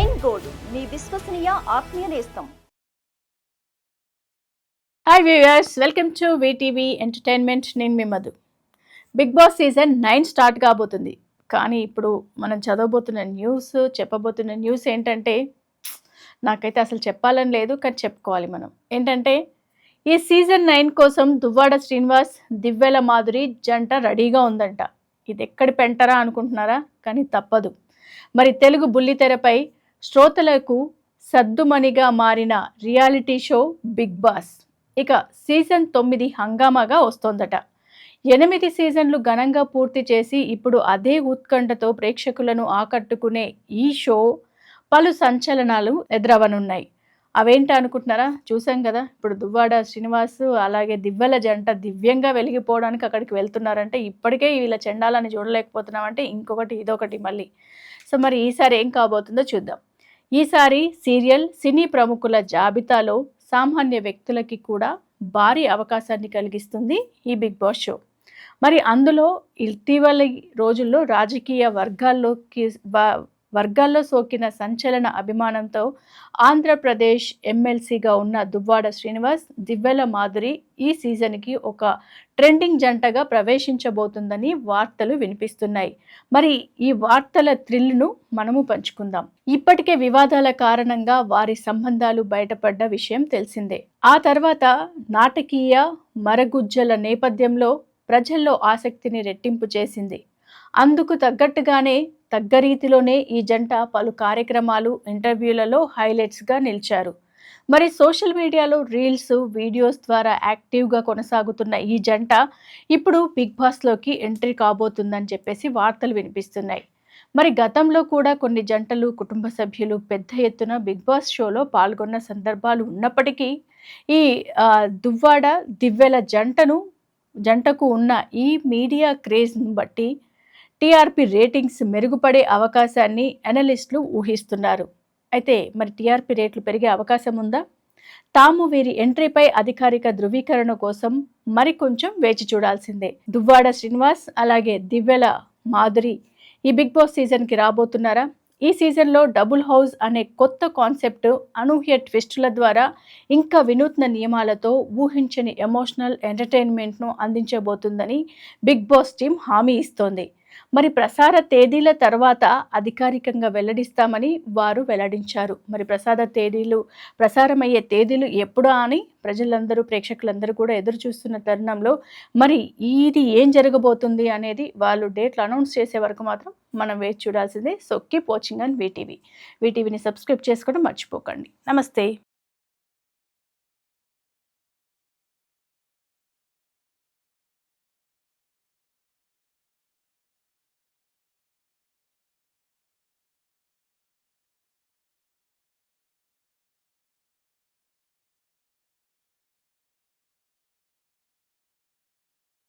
ఎన్ gold మీ విశ్వసనీయ ఆత్మీయ నేస్తం. Hi viewers welcome to VTV entertainment నేను మీ Madhu. Big boss season nine start కాబోతుంది. కానీ ఇప్పుడు మనం చదవబోతున్న న్యూస్ చెప్పబోతున్న న్యూస్ ఏంటంటే నాకైతే అసలు చెప్పాలని లేదు కానీ చెప్పుకోవాలి మనం. ఏంటంటే ఈ సీజన్ నైన్ కోసం దువ్వాడ శ్రీనివాస్ దివ్వెల మాధురి జంట రెడీగా ఉందంట. ఇది ఎక్కడ పెంటరా అనుకుంటున్నారా? కానీ తప్పదు. మరి తెలుగు బుల్లితెరపై శ్రోతలకు సద్దుమణిగా మారిన రియాలిటీ షో బిగ్ బాస్. ఇక సీజన్ తొమ్మిది హంగామాగా వస్తోందట. ఎనిమిది సీజన్లు ఘనంగా పూర్తి చేసి ఇప్పుడు అదే ఉత్కంఠతో ప్రేక్షకులను ఆకట్టుకునే ఈ షో పలు సంచలనాలు ఎదురవనున్నాయి. అవేంట అనుకుంటున్నారా? చూసాం కదా ఇప్పుడు దువ్వాడ శ్రీనివాస్ అలాగే దివ్వెల జంట దివ్యంగా వెలిగిపోవడానికి అక్కడికి వెళ్తున్నారంటే ఇప్పటికే వీళ్ళ చెండాలని చూడలేకపోతున్నామంటే ఇంకొకటి ఇదొకటి మళ్ళీ. సో మరి ఈసారి ఏం కాబోతుందో చూద్దాం. ఈసారి సీరియల్ సినీ ప్రముఖుల జాబితాలో సామాన్య వ్యక్తులకి కూడా భారీ అవకాశాన్ని కలిగిస్తుంది ఈ బిగ్ బాస్ షో. మరి అందులో ఇటీవలి రోజుల్లో రాజకీయ వర్గాల్లోకి వర్గాల్లో సోకిన సంచలన అభిమానంతో ఆంధ్రప్రదేశ్ ఎమ్మెల్సీగా ఉన్న దువ్వాడ శ్రీనివాస్ దివ్వెల మాధురి ఈ సీజన్కి ఒక ట్రెండింగ్ జంటగా ప్రవేశించబోతుందని వార్తలు వినిపిస్తున్నాయి. మరి ఈ వార్తల థ్రిల్ను మనము పంచుకుందాం. ఇప్పటికే వివాదాల కారణంగా వారి సంబంధాలు బయటపడ్డ విషయం తెలిసిందే. ఆ తర్వాత నాటకీయ మరగుజ్జల నేపథ్యంలో ప్రజల్లో ఆసక్తిని రెట్టింపు చేసింది. అందుకు తగ్గట్టుగానే తగ్గ రీతిలోనే ఈ జంట పలు కార్యక్రమాలు ఇంటర్వ్యూలలో హైలైట్స్గా నిలిచారు. మరి సోషల్ మీడియాలో రీల్స్ వీడియోస్ ద్వారా యాక్టివ్గా కొనసాగుతున్న ఈ జంట ఇప్పుడు బిగ్ బాస్లోకి ఎంట్రీ కాబోతుందని చెప్పేసి వార్తలు వినిపిస్తున్నాయి. మరి గతంలో కూడా కొన్ని జంటలు కుటుంబ సభ్యులు పెద్ద ఎత్తున బిగ్ బాస్ షోలో పాల్గొన్న సందర్భాలు ఉన్నప్పటికీ ఈ దువ్వాడ దివ్వెల జంటను జంటకు ఉన్న ఈ మీడియా క్రేజ్ను బట్టి టీఆర్పీ రేటింగ్స్ మెరుగుపడే అవకాశాన్ని అనలిస్టులు ఊహిస్తున్నారు. అయితే మరి టీఆర్పీ రేట్లు పెరిగే అవకాశం ఉందా? తాము వీరి ఎంట్రీపై అధికారిక ధృవీకరణ కోసం మరికొంచెం వేచి చూడాల్సిందే. దువ్వాడ శ్రీనివాస్ అలాగే దివ్యల మాధురి ఈ బిగ్ బాస్ సీజన్కి రాబోతున్నారా? ఈ సీజన్లో డబుల్ హౌస్ అనే కొత్త కాన్సెప్ట్ అనూహ్య ట్విస్టుల ద్వారా ఇంకా వినూత్న నియమాలతో ఊహించని ఎమోషనల్ ఎంటర్టైన్మెంట్ను అందించబోతుందని బిగ్ బాస్ టీం హామీ ఇస్తోంది. మరి ప్రసార తేదీల తర్వాత అధికారికంగా వెల్లడిస్తామని వారు వెల్లడించారు. మరి ప్రసార తేదీలు ప్రసారమయ్యే తేదీలు ఎప్పుడా అని ప్రజలందరూ ప్రేక్షకులందరూ కూడా ఎదురు చూస్తున్న తరుణంలో మరి ఇది ఏం జరగబోతుంది అనేది వాళ్ళు డేట్లు అనౌన్స్ చేసే వరకు మాత్రం మనం వేచి చూడాల్సిందే. సొక్కి పోచింగ్ అండ్ వీటీవీ వీటీవీని సబ్స్క్రైబ్ చేసుకోవడం మర్చిపోకండి. నమస్తే.